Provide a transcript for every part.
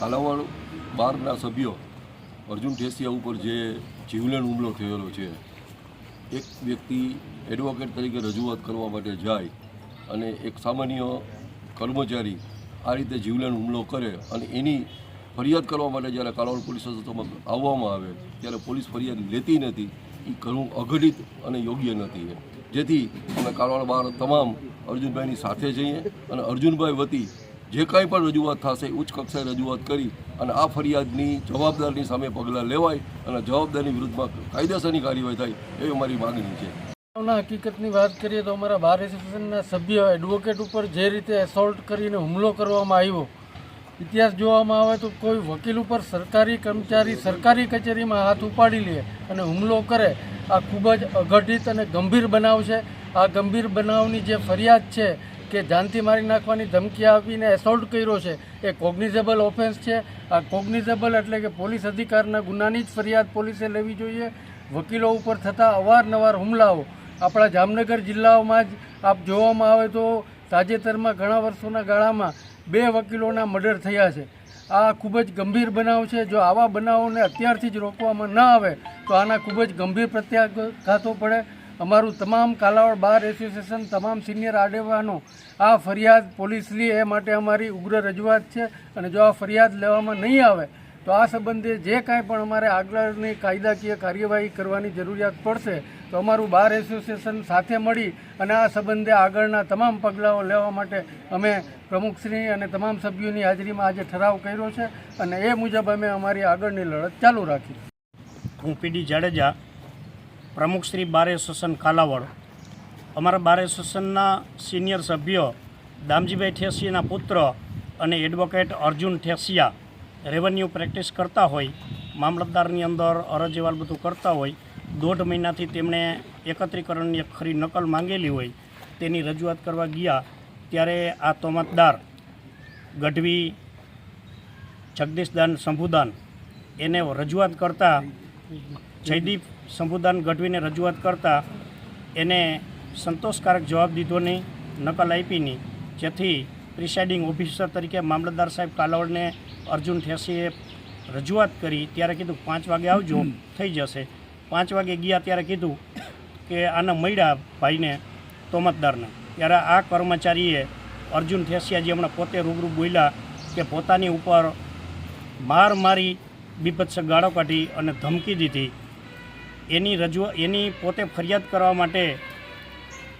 કાલાવાડ બારના સભ્યો અર્જુન ઠેસિયા ઉપર જે જીવલેણ હુમલો થયેલો છે, એક વ્યક્તિ એડવોકેટ તરીકે રજૂઆત કરવા માટે જાય અને એક સામાન્ય કર્મચારી આ રીતે જીવલેણ હુમલો કરે અને એની ફરિયાદ કરવા માટે જ્યારે કાલાવાડ પોલીસ અદાલતમાં આવવામાં આવે, ત્યારે પોલીસ ફરિયાદ લેતી નથી એ ઘણું અઘટિત અને યોગ્ય નથી. જેથી અમે કાલાવાડ બહાર તમામ અર્જુનભાઈની સાથે જઈએ અને અર્જુનભાઈ વતી જે કાંઈ પણ રજૂઆત થશે ઉચ્ચ કક્ષાએ રજૂઆત કરી અને આ ફરિયાદની જવાબદારની સામે પગલાં લેવાય અને જવાબદારની વિરુદ્ધમાં કાયદેસરની કાર્યવાહી થાય, એવી અમારી માગણી છે. હકીકતની વાત કરીએ તો અમારા બાર એસોસિએશનના સભ્ય એડવોકેટ ઉપર જે રીતે એસોલ્ટ કરીને હુમલો કરવામાં આવ્યો, ઇતિહાસ જોવામાં આવે તો કોઈ વકીલ ઉપર સરકારી કર્મચારી સરકારી કચેરીમાં હાથ ઉપાડી લે અને હુમલો કરે, આ ખૂબ જ અઘટિત અને ગંભીર બનાવ છે. આ ગંભીર બનાવની જે ફરિયાદ છે કે જાનથી મારી નાખવાની ધમકી આપીને એસોલ્ટ કર્યો છે, એ કોગ્નિઝેબલ ઓફેન્સ છે. આ કોગ્નિઝેબલ એટલે કે પોલીસ અધિકારના ગુનાની જ ફરિયાદ પોલીસે લેવી જોઈએ. વકીલો ઉપર થતા અવારનવાર હુમલાઓ. આપણા જામનગર જિલ્લાઓમાં જ આપ જોવામાં આવે તો તાજેતરમાં ઘણા વર્ષોના ગાળામાં બે વકીલોના મર્ડર થયા છે. આ ખૂબ જ ગંભીર બનાવ છે. જો આવા બનાવોને અત્યારથી જ રોકવામાં ન આવે, તો આના ખૂબ જ ગંભીર પ્રત્યાઘાતો પડે. અમારું તમામ કાલાવડ બાર એસોસિએશન, તમામ સિનિયર આગેવાનો, આ ફરિયાદ પોલીસ લે એ માટે અમારી ઉગ્ર રજૂઆત છે. અને જો આ ફરિયાદ લેવામાં નહીં આવે, તો આ સંબંધે જે કાંઈ પણ અમારે આગળની કાયદાકીય કાર્યવાહી કરવાની જરૂરિયાત પડશે, તો અમારું બાર એસોસિએશન સાથે મળી અને આ સંબંધે આગળના તમામ પગલાઓ લેવા માટે અમે પ્રમુખશ્રી અને તમામ સભ્યોની હાજરીમાં આજે ઠરાવ કર્યો છે. અને એ મુજબ અમે અમારી આગળની લડત ચાલુ રાખી. હું પીડી જાડેજા પ્રમુખ શ્રી બાર એસોસિએશન કાલાવડ અમારા બાર એસોસિએશનના સિનિયર સભ્યો દામજીભાઈ ઠેસીયાના પુત્ર અને advocate Arjun Thesiya revenue practice કરતા હોય, મામલતદારની અંદર અરજીવાલ બધું કરતા હોય, દોઢ મહિનાથી તેમણે એકત્રીકરણની એક ખરી નકલ માંગેલી હોય, તેની રજૂઆત કરવા ગયા ત્યારે આ તોમતદાર ગઢવી જગદીશદાન શંભુદાન એને રજૂઆત કરતા જયદીપ શંભુદાન ગઢવીને રજૂઆત કરતા એને સંતોષકારક જવાબ દીધો નહીં, નકલ આપી નહીં. જેથી પ્રિસાઇડિંગ ઓફિસર તરીકે મામલતદાર સાહેબ કાલાવડને અર્જુન ઠેસીએ રજૂઆત કરી, ત્યારે કીધું, પાંચ વાગે આવજો, થઈ જશે. પાંચ વાગે ગયા ત્યારે કીધું કે, આને મળ્યા ભાઈને તોમતદારને. ત્યારે આ કર્મચારીએ અર્જુન ઠેસિયાજી હમણાં પોતે રૂબરૂ બોલ્યા કે પોતાની ઉપર માર મારી, બીભત્સ ગાળો કાઢી અને ધમકી દીધી. એની રજૂઆત એની પોતે ફરિયાદ કરવા માટે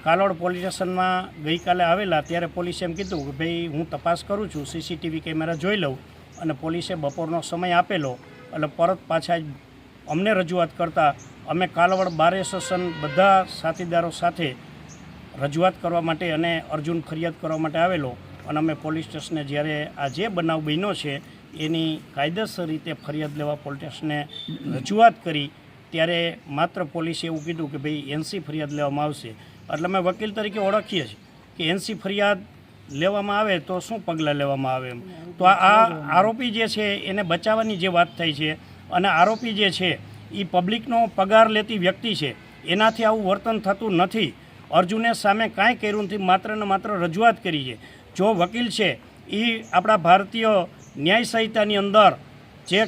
કાલોડ પોલીસ સ્ટેશનમાં ગઈકાલે આવેલા, ત્યારે પોલીસે એમ કીધું કે ભાઈ, હું તપાસ કરું છું, સીસીટીવી કેમેરા જોઈ લઉં અને પોલીસે બપોરનો સમય આપેલો એટલે પરત પાછા અમને રજૂઆત કરતાં અમે કાલવડ બાર એસોસિએશન બધા સાથીદારો સાથે રજૂઆત કરવા માટે અને અર્જુન ફરિયાદ કરવા માટે આવેલો અને અમે પોલીસ સ્ટેશને જ્યારે આ જે બનાવ બન્યો છે, એની કાયદેસર રીતે ફરિયાદ લેવા પોલીસ સ્ટેશને રજૂઆત કરી ત્યારે માત્ર પોલીસે એવું કીધું કે ભાઈ એનસી ફરિયાદ લેવામાં આવશે. એટલે અમે વકીલ તરીકે ઓળખીએ છીએ કે એનસી ફરિયાદ લેવામાં આવે તો શું પગલાં લેવામાં આવે એમ. તો આ આરોપી જે છે એને બચાવવાની જે વાત થઈ છે અને આરોપી જે છે એ પબ્લિકનો પગાર લેતી વ્યક્તિ છે, એનાથી આવું વર્તન થતું નથી. અર્જુને સામે કાંઈ કર્યું નથી, માત્ર ને માત્ર રજૂઆત કરી છે. જો વકીલ છે એ આપણા ભારતીય ન્યાય સંહિતાની અંદર જે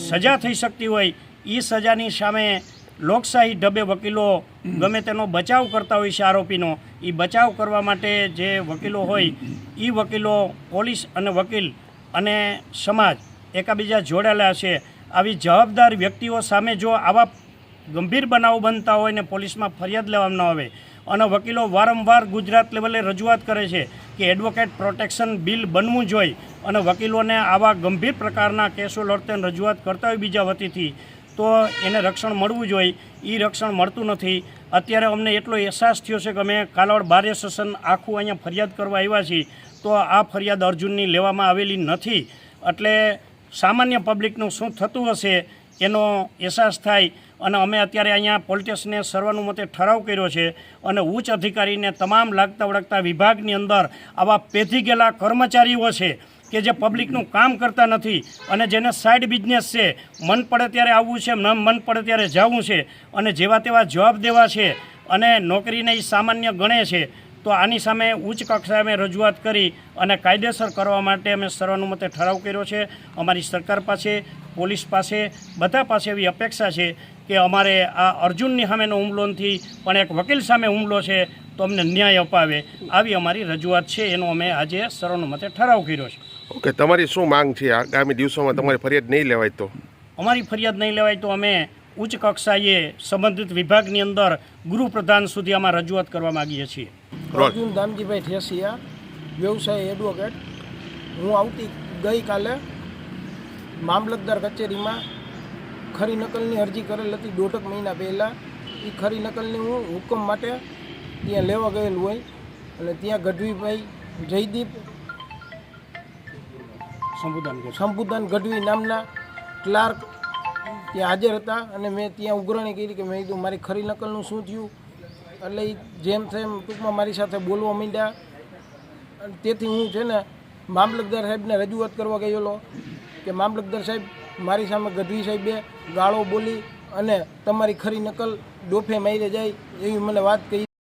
સજા થઈ શકતી હોય એ સજાની સામે લોકશાહી ઢબે વકીલો ગમે તેનો બચાવ કરતા હોય છે આરોપીનો એ બચાવ કરવા માટે જે વકીલો હોય એ વકીલો પોલીસ અને વકીલ અને સમાજ એકાબીજા જોડાયેલા છે. આવી જવાબદાર વ્યક્તિઓ સામે જો આવા ગંભીર બનાવો બનતા હોય ને પોલીસમાં ફરિયાદ લેવામાં ન આવે. અને વકીલો વારંવાર ગુજરાત લેવલે રજૂઆત કરે છે કે એડવોકેટ પ્રોટેક્શન બિલ બનવું જોઈએ. અને વકીલોને આવા ગંભીર પ્રકારના કેસો લડતે રજૂઆત કરતા હોય બીજા વતીથી. તો એને રક્ષણ મળવું જોઈએ. એ રક્ષણ મળતું નથી. અત્યારે અમને એટલો અહેસાસ થયો છે કે અમે કાલાવડ બારે એસોસિએશન આખું અહીંયા ફરિયાદ કરવા આવ્યા છીએ. તો આ ફરિયાદ અર્જુનની લેવામાં આવેલી નથી. એટલે સામાન્ય પબ્લિકનું શું થતું હશે એનો અહેસાસ થાય અને અમે અત્યારે અહીંયા પોલિટિક્સને સર્વાનુમતે ઠરાવ કર્યો છે અને ઉચ્ચ અધિકારીને તમામ લાગતા વળગતા વિભાગની અંદર આવા પેથી ગયેલા કર્મચારીઓ છે કે જે પબ્લિકનું કામ કરતા નથી અને જેને સાઈડ બિઝનેસ છે, મન પડે ત્યારે આવવું છે, ન મન પડે ત્યારે જવું છે અને જેવા તેવા જવાબ દેવા છે અને નોકરીને એ સામાન્ય ગણે છે, તો આની સામે ઉચ્ચ કક્ષાએ અમે રજૂઆત કરી અને કાયદેસર કરવા માટે અમે સર્વાનુમતે ઠરાવ કર્યો છે. અમારી સરકાર પાસે, પોલીસ પાસે, બધા પાસે એવી અપેક્ષા છે કે અમારે આ અર્જુનની સામેનો હુમલોનથી પણ એક વકીલ સામે હુમલો છે, તો અમને ન્યાય અપાવે. આવી અમારી રજૂઆત છે, એનો અમે આજે સર્વાનુમતે ઠરાવ કર્યો છે. ઓકે તમારી શું માંગ છે? આગામી દિવસોમાં તમારી ફરિયાદ નહીં લેવાય તો? અમારી ફરિયાદ નહીં લેવાય તો અમે ઉચ્ચ કક્ષાએ સંબંધિત વિભાગની અંદર ગૃહપ્રધાન સુધી આમાં રજૂઆત કરવા માગીએ છીએ. અર્જુન દામજીભાઈ ઠેસિયા વ્યવસાય એડવોકેટ હું આવતી ગઈકાલે મામલતદાર કચેરીમાં ખરી નકલની અરજી કરેલ હતી દોઢક મહિના પહેલાં. એ ખરી નકલની હું હુકમ માટે ત્યાં લેવા ગયેલું હોય. અને ત્યાં ગઢવીભાઈ જયદીપ સંબોધન શંભુદાન ગઢવી નામના ક્લાર્ક ત્યાં હાજર હતા અને મેં ત્યાં ઉઘરાણી કરી કે મેં કીધું, મારી ખરી નકલનું શું થયું? એટલે જેમ તેમ ટૂંકમાં મારી સાથે બોલવા માંડ્યા. તેથી હું છે ને મામલતદાર સાહેબને રજૂઆત કરવા ગયેલો કે મામલતદાર સાહેબ, મારી સામે ગઢવી સાહેબે ગાળો બોલી અને તમારી ખરી નકલ ડોફે મારી જાય એવી મને વાત કહી.